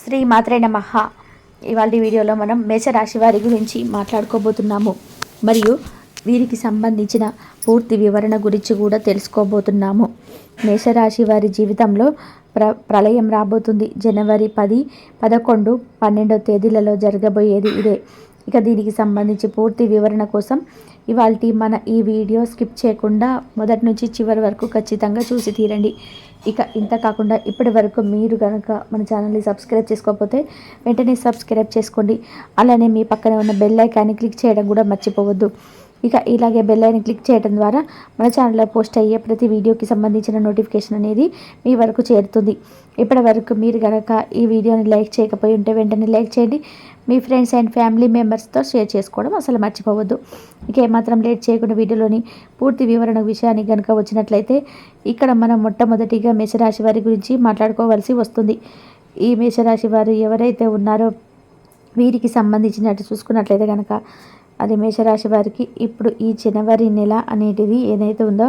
శ్రీ మాత్రే నమహ ఇవాళ వీడియోలో మనం మేషరాశి వారి గురించి మాట్లాడుకోబోతున్నాము. మరియు వీరికి సంబంధించిన పూర్తి వివరణ గురించి కూడా తెలుసుకోబోతున్నాము. మేషరాశి వారి జీవితంలో ప్ర ప్రళయం రాబోతుంది. జనవరి పది పదకొండు పన్నెండో తేదీలలో జరగబోయేది ఇదే. ఇక దీనికి సంబంధించి పూర్తి వివరణ కోసం ఇవాళ మన ఈ వీడియో స్కిప్ చేయకుండా మొదటి నుంచి చివరి వరకు ఖచ్చితంగా చూసి తీరండి. ఇక ఇంత కాకుండా ఇప్పటి వరకు మీరు కనుక మన ఛానల్ని సబ్స్క్రైబ్ చేసుకోకపోతే వెంటనే సబ్స్క్రైబ్ చేసుకోండి. అలానే మీ పక్కనే ఉన్న బెల్ ఐకాన్ని క్లిక్ చేయడం కూడా మర్చిపోవద్దు. ఇక ఇలాగే బెల్ ఐని క్లిక్ చేయడం ద్వారా మన ఛానల్లో పోస్ట్ అయ్యే ప్రతి వీడియోకి సంబంధించిన నోటిఫికేషన్ అనేది మీ వరకు చేరుతుంది. ఇప్పటి వరకు మీరు కనుక ఈ వీడియోని లైక్ చేయకపోయి ఉంటే వెంటనే లైక్ చేయండి. మీ ఫ్రెండ్స్ అండ్ ఫ్యామిలీ మెంబర్స్తో షేర్ చేసుకోవడం అసలు మర్చిపోవద్దు. ఇంకేమాత్రం లేట్ చేయకుండా వీడియోలోని పూర్తి వివరణ విషయానికి కనుక వచ్చినట్లయితే ఇక్కడ మనం మొట్టమొదటిగా మేషరాశి వారి గురించి మాట్లాడుకోవాల్సి వస్తుంది. ఈ మేషరాశి వారు ఎవరైతే ఉన్నారో వీరికి సంబంధించినట్టు చూసుకున్నట్లయితే కనుక అది మేషరాశి వారికి ఇప్పుడు ఈ జనవరి నెల అనేటిది ఏదైతే ఉందో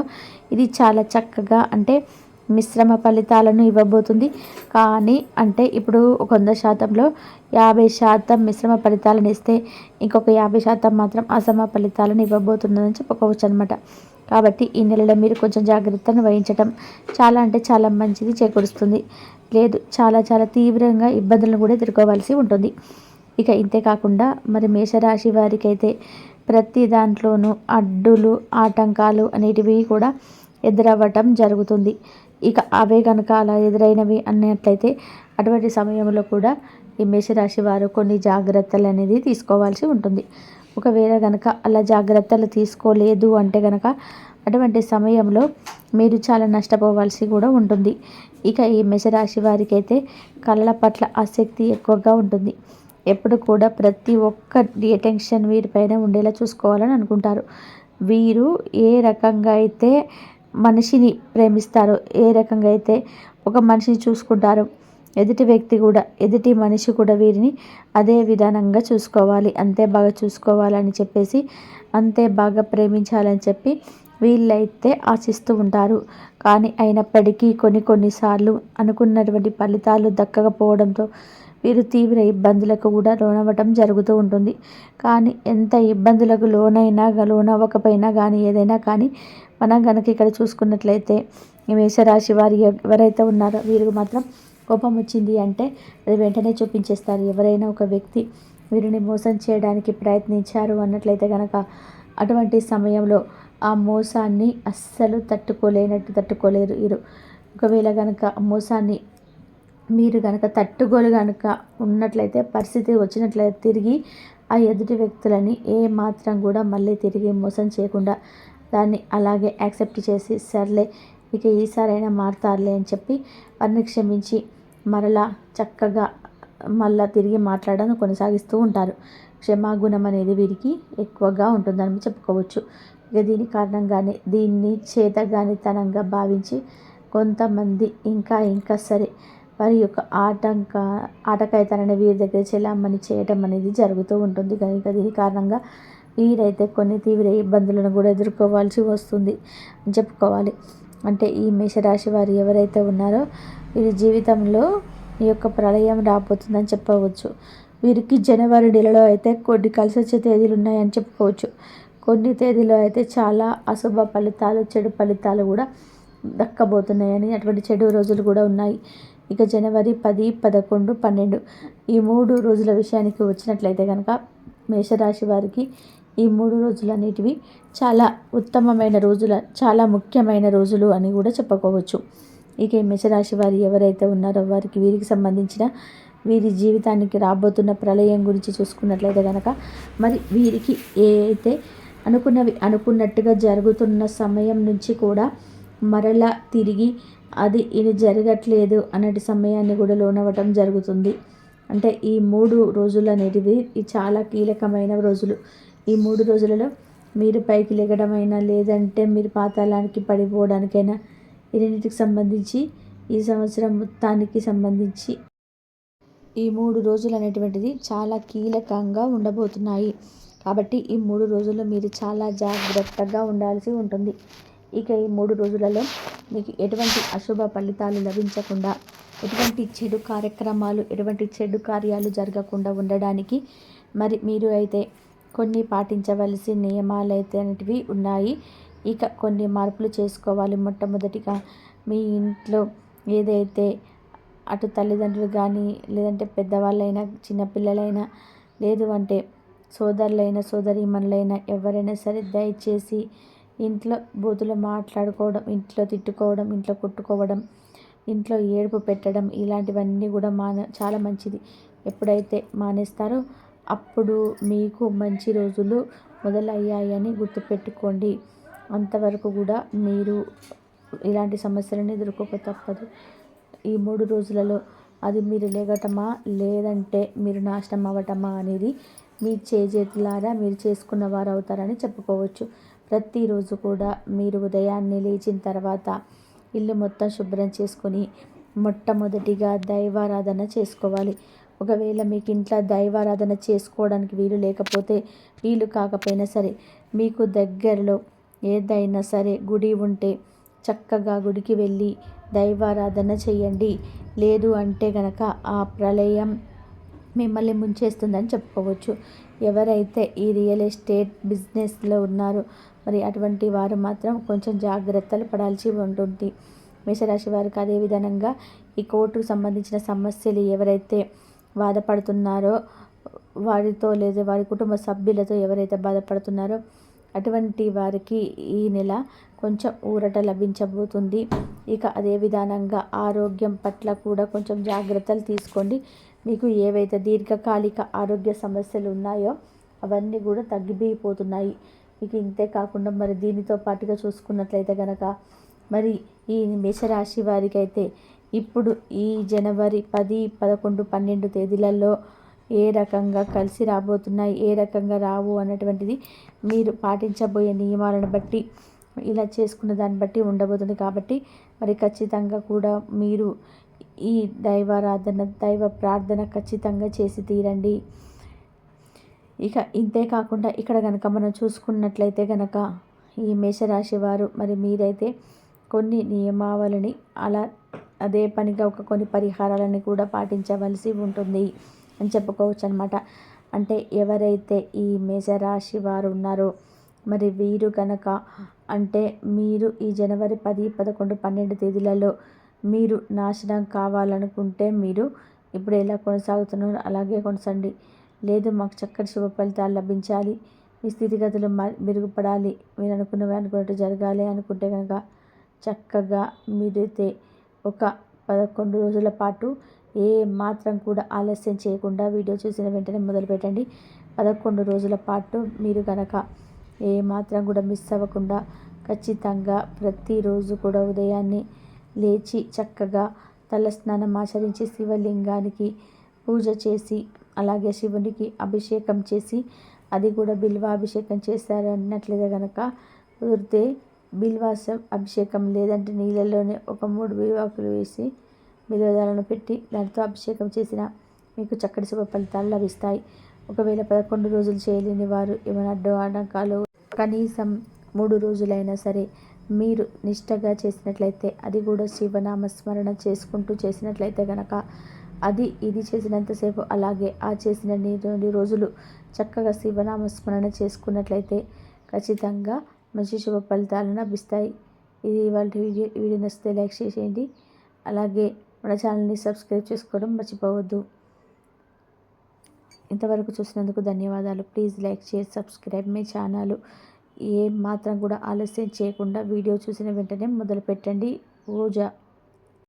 ఇది చాలా చక్కగా అంటే మిశ్రమ ఫలితాలను ఇవ్వబోతుంది. కానీ అంటే ఇప్పుడు ఒక వంద శాతంలో యాభై శాతం మిశ్రమ ఫలితాలను ఇస్తే ఇంకొక యాభై శాతం మాత్రం అసమ ఫలితాలను ఇవ్వబోతుందని చెప్పుకోవచ్చు అనమాట కాబట్టి ఈ నెలలో మీరు కొంచెం జాగ్రత్తను వహించడం చాలా అంటే చాలా మంచిది చేకూరుస్తుంది. లేదు చాలా చాలా తీవ్రంగా ఇబ్బందులను కూడా ఎదుర్కోవాల్సి ఉంటుంది. ఇక ఇంతే కాకుండా మరి మేషరాశి వారికి అయితే ప్రతి దాంట్లోనూ అడ్డులు ఆటంకాలు అనేటివి కూడా ఎదురవ్వటం జరుగుతుంది. ఇక అవే కనుక అలా ఎదురైనవి అన్నట్లయితే అటువంటి సమయంలో కూడా ఈ మేషరాశి వారు కొన్ని జాగ్రత్తలు అనేది తీసుకోవాల్సి ఉంటుంది. ఒకవేళ కనుక అలా జాగ్రత్తలు తీసుకోలేదు అంటే కనుక అటువంటి సమయంలో మీరు చాలా నష్టపోవాల్సి కూడా ఉంటుంది. ఇక ఈ మేషరాశి వారికి అయితే కళ్ళ పట్ల ఆసక్తి ఎక్కువగా ఉంటుంది. ఎప్పుడు కూడా ప్రతి ఒక్క అటెన్షన్ వీరిపైన ఉండేలా చూసుకోవాలని అనుకుంటారు. వీరు ఏ రకంగా అయితే మనిషిని ప్రేమిస్తారో ఏ రకంగా అయితే ఒక మనిషిని చూసుకుంటారో ఎదుటి వ్యక్తి కూడా ఎదుటి మనిషి కూడా వీరిని అదే విధానంగా చూసుకోవాలి. అంతే బాగా చూసుకోవాలని చెప్పేసి అంతే బాగా ప్రేమించాలని చెప్పి వీళ్ళైతే ఆశిస్తూ ఉంటారు. కానీ అయినప్పటికీ కొన్ని కొన్నిసార్లు అనుకున్నటువంటి ఫలితాలు దక్కకపోవడంతో వీరు తీవ్ర ఇబ్బందులకు కూడా లోనవ్వటం జరుగుతూ ఉంటుంది. కానీ ఎంత ఇబ్బందులకు లోనైనా లోనవ్వకపోయినా కానీ ఏదైనా కానీ మనం కనుక ఇక్కడ చూసుకున్నట్లయితే మేషరాశి వారి ఎవరైతే ఉన్నారో వీరికి మాత్రం కోపం వచ్చింది అంటే అది వెంటనే చూపించేస్తారు. ఎవరైనా ఒక వ్యక్తి వీరిని మోసం చేయడానికి ప్రయత్నించారు అన్నట్లయితే కనుక అటువంటి సమయంలో ఆ మోసాన్ని అస్సలు తట్టుకోలేనట్టు తట్టుకోలేరు వీరు. ఒకవేళ కనుక మోసాన్ని మీరు కనుక తట్టుకోలు కనుక ఉన్నట్లయితే పరిస్థితి వచ్చినట్లయితే తిరిగి ఆ ఎదుటి వ్యక్తులని ఏ మాత్రం కూడా మళ్ళీ తిరిగి మోసం చేయకుండా దాన్ని అలాగే యాక్సెప్ట్ చేసి సర్లే ఇక ఈసారైనా మారుతారులే అని చెప్పి వారిని క్షమించి మరలా చక్కగా మళ్ళా తిరిగి మాట్లాడడం కొనసాగిస్తూ ఉంటారు. క్షమాగుణం అనేది వీరికి ఎక్కువగా ఉంటుందని చెప్పుకోవచ్చు. ఇక దీని కారణంగానే దీన్ని చేతగానితనంగా భావించి కొంతమంది ఇంకా ఇంకా సరే వారి యొక్క ఆటంక ఆటకాయితనాన్ని వీరి దగ్గర చెల్లమ్మని చేయటం అనేది జరుగుతూ ఉంటుంది. కనుక దీని కారణంగా వీరైతే కొన్ని తీవ్ర ఇబ్బందులను కూడా ఎదుర్కోవాల్సి వస్తుంది అని చెప్పుకోవాలి. అంటే ఈ మేషరాశి వారు ఎవరైతే ఉన్నారో వీరి జీవితంలో ఈ యొక్క ప్రళయం రాబోతుందని చెప్పవచ్చు. వీరికి జనవరి నెలలో అయితే కొన్ని కలిసి వచ్చే తేదీలు ఉన్నాయని చెప్పుకోవచ్చు. కొన్ని తేదీలో అయితే చాలా అశుభ ఫలితాలు చెడు ఫలితాలు కూడా దక్కబోతున్నాయని అటువంటి చెడు రోజులు కూడా ఉన్నాయి. ఇక జనవరి పది పదకొండు పన్నెండు ఈ మూడు రోజుల విషయానికి వచ్చినట్లయితే కనుక మేషరాశి వారికి ఈ మూడు రోజులు అనేటివి చాలా ఉత్తమమైన రోజుల చాలా ముఖ్యమైన రోజులు అని కూడా చెప్పుకోవచ్చు. ఇక ఈ మేషరాశి వారు ఎవరైతే ఉన్నారో వారికి వీరికి సంబంధించిన వీరి జీవితానికి రాబోతున్న ప్రళయం గురించి చూసుకున్నట్లయితే కనుక మరి వీరికి ఏ అయితే అనుకున్నవి అనుకున్నట్టుగా జరుగుతున్న సమయం నుంచి కూడా మరలా తిరిగి అది ఇది జరగట్లేదు అన్నటి సమయాన్ని కూడా లోనవ్వటం జరుగుతుంది. అంటే ఈ మూడు రోజులు అనేటివి చాలా కీలకమైన రోజులు. ఈ మూడు రోజులలో మీరు పైకి లెగడమైనా లేదంటే మీరు పాతాళానికి పడిపోవడానికైనా ఈ రెండింటికి సంబంధించి ఈ సంవత్సరం మొత్తానికి సంబంధించి ఈ మూడు రోజులు అనేటువంటిది చాలా కీలకంగా ఉండబోతున్నాయి. కాబట్టి ఈ మూడు రోజుల్లో మీరు చాలా జాగ్రత్తగా ఉండాల్సి ఉంటుంది. ఇక ఈ మూడు రోజులలో మీకు ఎటువంటి అశుభ ఫలితాలు లభించకుండా ఎటువంటి చెడు కార్యక్రమాలు ఎటువంటి చెడు కార్యాలు జరగకుండా ఉండడానికి మరి మీరు అయితే కొన్ని పాటించవలసిన నియమాలు అయితే అనేటివి ఉన్నాయి. ఇక కొన్ని మార్పులు చేసుకోవాలి. మొట్టమొదటిగా మీ ఇంట్లో ఏదైతే అటు తల్లిదండ్రులు కానీ లేదంటే పెద్దవాళ్ళైనా చిన్నపిల్లలైనా లేదు అంటే సోదరులైన సోదరీమణులైనా ఎవరైనా సరే దయచేసి ఇంట్లో బూతులు మాట్లాడుకోవడం ఇంట్లో తిట్టుకోవడం ఇంట్లో కొట్టుకోవడం ఇంట్లో ఏడుపు పెట్టడం ఇలాంటివన్నీ కూడా మాన చాలా మంచిది. ఎప్పుడైతే మానేస్తారో అప్పుడు మీకు మంచి రోజులు మొదలయ్యాయని గుర్తుపెట్టుకోండి. అంతవరకు కూడా మీరు ఇలాంటి సమస్యలను ఎదుర్కోక తప్పదు. ఈ మూడు రోజులలో అది మీరు లేగటమా లేదంటే మీరు నాశనం అవ్వటమా అనేది మీ చేజేతులారా మీరు చేసుకున్న వారు అవుతారని చెప్పుకోవచ్చు. ప్రతిరోజు కూడా మీరు ఉదయాన్నే లేచిన తర్వాత ఇల్లు మొత్తం శుభ్రం చేసుకొని మొట్టమొదటిగా దైవారాధన చేసుకోవాలి. ఒకవేళ మీకు ఇంట్లో దైవారాధన చేసుకోవడానికి వీలు లేకపోతే వీలు కాకపోయినా సరే మీకు దగ్గరలో ఏదైనా సరే గుడి ఉంటే చక్కగా గుడికి వెళ్ళి దైవారాధన చేయండి. లేదు అంటే గనక ఆ ప్రళయం మిమ్మల్ని ముంచేస్తుందని చెప్పుకోవచ్చు. ఎవరైతే ఈ రియల్ ఎస్టేట్ బిజినెస్లో ఉన్నారో మరి అటువంటి వారు మాత్రం కొంచెం జాగ్రత్తలు పడాల్సి ఉంటుంది. మేషరాశి వారికి అదే విధంగా ఈ కోర్టుకు సంబంధించిన సమస్యలు ఎవరైతే బాధపడుతున్నారో వారితో లేదా వారి కుటుంబ సభ్యులతో ఎవరైతే బాధపడుతున్నారో అటువంటి వారికి ఈ నెల కొంచెం ఊరట లభించబోతుంది. ఇక అదే విధానంగా ఆరోగ్యం పట్ల కూడా కొంచెం జాగ్రత్తలు తీసుకోండి. మీకు ఏవైతే దీర్ఘకాలిక ఆరోగ్య సమస్యలు ఉన్నాయో అవన్నీ కూడా తగ్గిపోతున్నాయి. ఇక ఇంతే కాకుండా మరి దీనితో పాటుగా చూసుకున్నట్లయితే కనుక మరి ఈ మేషరాశి వారికి అయితే ఇప్పుడు ఈ జనవరి పది పదకొండు పన్నెండు తేదీలలో ఏ రకంగా కలిసి రాబోతున్నాయి ఏ రకంగా రావు అన్నటువంటిది మీరు పాటించబోయే నియమాలను బట్టి ఇలా చేసుకున్న దాన్ని బట్టి ఉండబోతుంది. కాబట్టి మరి ఖచ్చితంగా కూడా మీరు ఈ దైవారాధన దైవ ప్రార్థన ఖచ్చితంగా చేసి తీరండి. ఇక ఇంతే కాకుండా ఇక్కడ కనుక మనం చూసుకున్నట్లయితే కనుక ఈ మేషరాశి వారు మరి మీరైతే కొన్ని నియమావళిని అలా అదే పనిగా ఒక కొన్ని పరిహారాలని కూడా పాటించవలసి ఉంటుంది అని చెప్పుకోవచ్చు అనమాట అంటే ఎవరైతే ఈ మేషరాశి వారు ఉన్నారో మరి వీరు కనుక అంటే మీరు ఈ జనవరి పది పదకొండు పన్నెండు తేదీలలో మీరు నాశనం కావాలనుకుంటే మీరు ఇప్పుడు ఎలా కొనసాగుతున్నారో అలాగే కొనసండి. లేదు మాకు చక్కటి శుభ ఫలితాలు లభించాలి. మీ స్థితిగతులు మెరుగుపడాలి. మీరు అనుకున్నవి అనుకున్నట్టు జరగాలి అనుకుంటే కనుక చక్కగా మీరైతే ఒక పదకొండు రోజుల పాటు ఏ మాత్రం కూడా ఆలస్యం చేయకుండా వీడియో చూసిన వెంటనే మొదలుపెట్టండి పదకొండు రోజుల పాటు మీరు కనుక ఏ మాత్రం కూడా మిస్ అవ్వకుండా ఖచ్చితంగా ప్రతిరోజు కూడా ఉదయాన్నే లేచి చక్కగా తలస్నానం ఆచరించి శివలింగానికి పూజ చేసి అలాగే శివునికి అభిషేకం చేసి అది కూడా బిల్వాభిషేకం చేశారు అన్నట్లయితే కనుక కుదిరితే బిల్వాసం అభిషేకం లేదంటే నీళ్ళలోనే ఒక మూడు బిల్వాకులు వేసి బిల్వదాలను పెట్టి దానితో అభిషేకం చేసిన మీకు చక్కటి శుభ ఫలితాలు లభిస్తాయి. ఒకవేళ పదకొండు రోజులు చేయలేని వారు ఏమైనా అడ్డు ఆటంకాలు కనీసం మూడు రోజులైనా సరే మీరు నిష్టగా చేసినట్లయితే అది కూడా శివనామస్మరణ చేసుకుంటూ చేసినట్లయితే కనుక అది ఇది చేసినంతసేపు అలాగే ఆ చేసిన రెండు రోజులు చక్కగా శివనామస్మరణ చేసుకున్నట్లయితే ఖచ్చితంగా మంచి శుభ ఫలితాలను లభిస్తాయి. ఇది ఇవాళ వీడియో. వీడియో నచ్చితే లైక్ చేసేయండి. అలాగే మన ఛానల్ని సబ్స్క్రైబ్ చేసుకోవడం మర్చిపోవద్దు. ఇంతవరకు చూసినందుకు ధన్యవాదాలు. ప్లీజ్ లైక్ చేసి సబ్స్క్రైబ్ మీ ఛానల్. ఏ మాత్రం కూడా ఆలస్యం చేయకుండా వీడియో చూసిన వెంటనే మొదలు పెట్టండి పూజ.